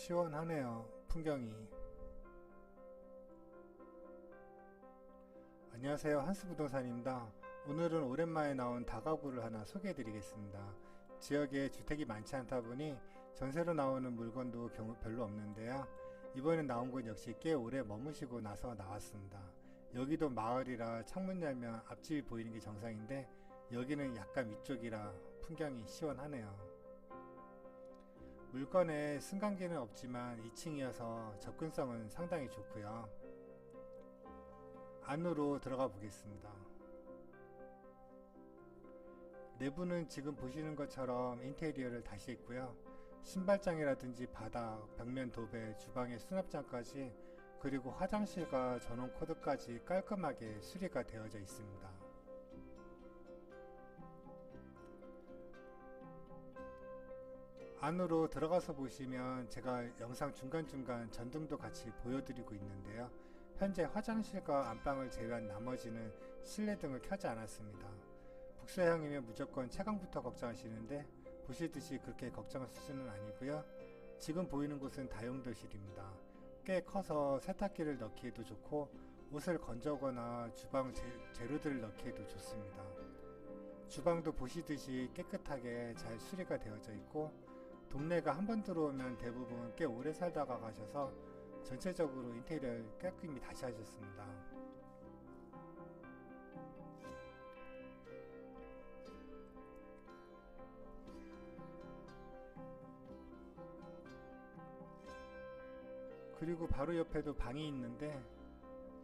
시원하네요. 풍경이. 안녕하세요. 한스부동산입니다. 오늘은 오랜만에 나온 다가구를 하나 소개해 드리겠습니다. 지역에 주택이 많지 않다 보니 전세로 나오는 물건도 별로 없는데요. 이번에 나온 곳 역시 꽤 오래 머무시고 나서 나왔습니다. 여기도 마을이라 창문 열면 앞집이 보이는 게 정상인데 여기는 약간 위쪽이라 풍경이 시원하네요. 물건에 승강기는 없지만 2층이어서 접근성은 상당히 좋고요. 안으로 들어가 보겠습니다. 내부는 지금 보시는 것처럼 인테리어를 다시 했고요. 신발장이라든지 바닥, 벽면 도배, 주방의 수납장까지 그리고 화장실과 전원 코드까지 깔끔하게 수리가 되어져 있습니다. 안으로 들어가서 보시면 제가 영상 중간중간 전등도 같이 보여드리고 있는데요. 현재 화장실과 안방을 제외한 나머지는 실내등을 켜지 않았습니다. 북서향이면 무조건 채광부터 걱정하시는데 보시듯이 그렇게 걱정할 수준은 아니고요. 지금 보이는 곳은 다용도실입니다. 꽤 커서 세탁기를 넣기에도 좋고 옷을 건져거나 주방 재, 재료들을 넣기에도 좋습니다. 주방도 보시듯이 깨끗하게 잘 수리가 되어져 있고 동네가 한 번 들어오면 대부분 꽤 오래 살다가 가셔서 전체적으로 인테리어를 깔끔히 다시 하셨습니다. 그리고 바로 옆에도 방이 있는데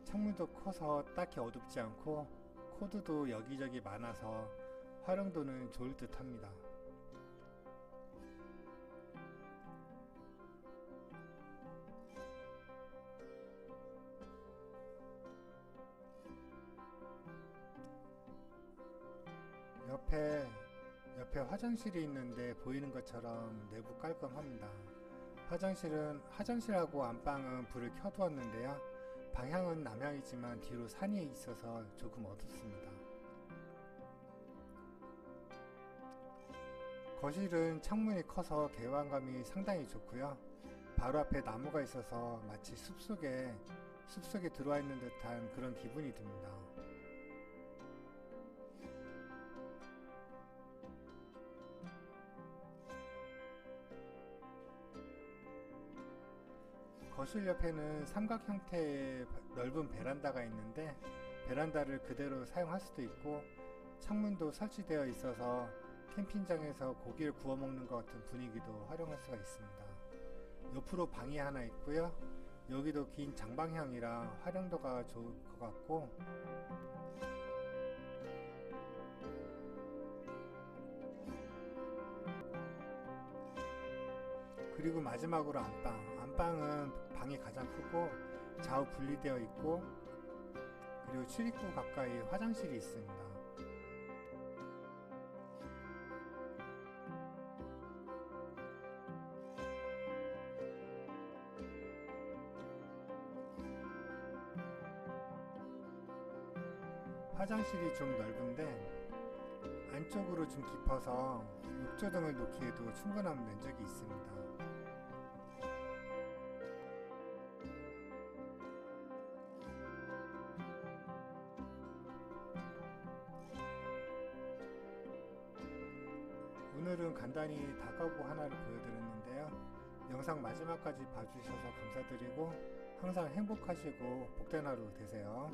창문도 커서 딱히 어둡지 않고 코드도 여기저기 많아서 활용도는 좋을 듯 합니다. 옆에 옆에 화장실이 있는데 보이는 것처럼 내부 깔끔합니다. 화장실은 화장실하고 안방은 불을 켜두었는데요. 방향은 남향이지만 뒤로 산이 있어서 조금 어둡습니다. 거실은 창문이 커서 개방감이 상당히 좋고요. 바로 앞에 나무가 있어서 마치 숲속에 숲속에 들어와 있는 듯한 그런 기분이 듭니다. 거실 옆에는 삼각 형태의 넓은 베란다가 있는데 베란다를 그대로 사용할 수도 있고 창문도 설치되어 있어서 캠핑장에서 고기를 구워 먹는 것 같은 분위기도 활용할 수가 있습니다. 옆으로 방이 하나 있고요. 여기도 긴 장방향이라 활용도가 좋을 것 같고 그리고 마지막으로 안방. 안방은 방이 가장 크고 좌우 분리되어 있고 그리고 출입구 가까이 화장실이 있습니다. 화장실이 좀 넓은데 안쪽으로 좀 깊어서 욕조등을 놓기에도 충분한 면적이 있습니다. 오늘은 간단히 다가구 하나를 보여드렸는데요. 영상 마지막까지 봐주셔서 감사드리고 항상 행복하시고 복된 하루 되세요.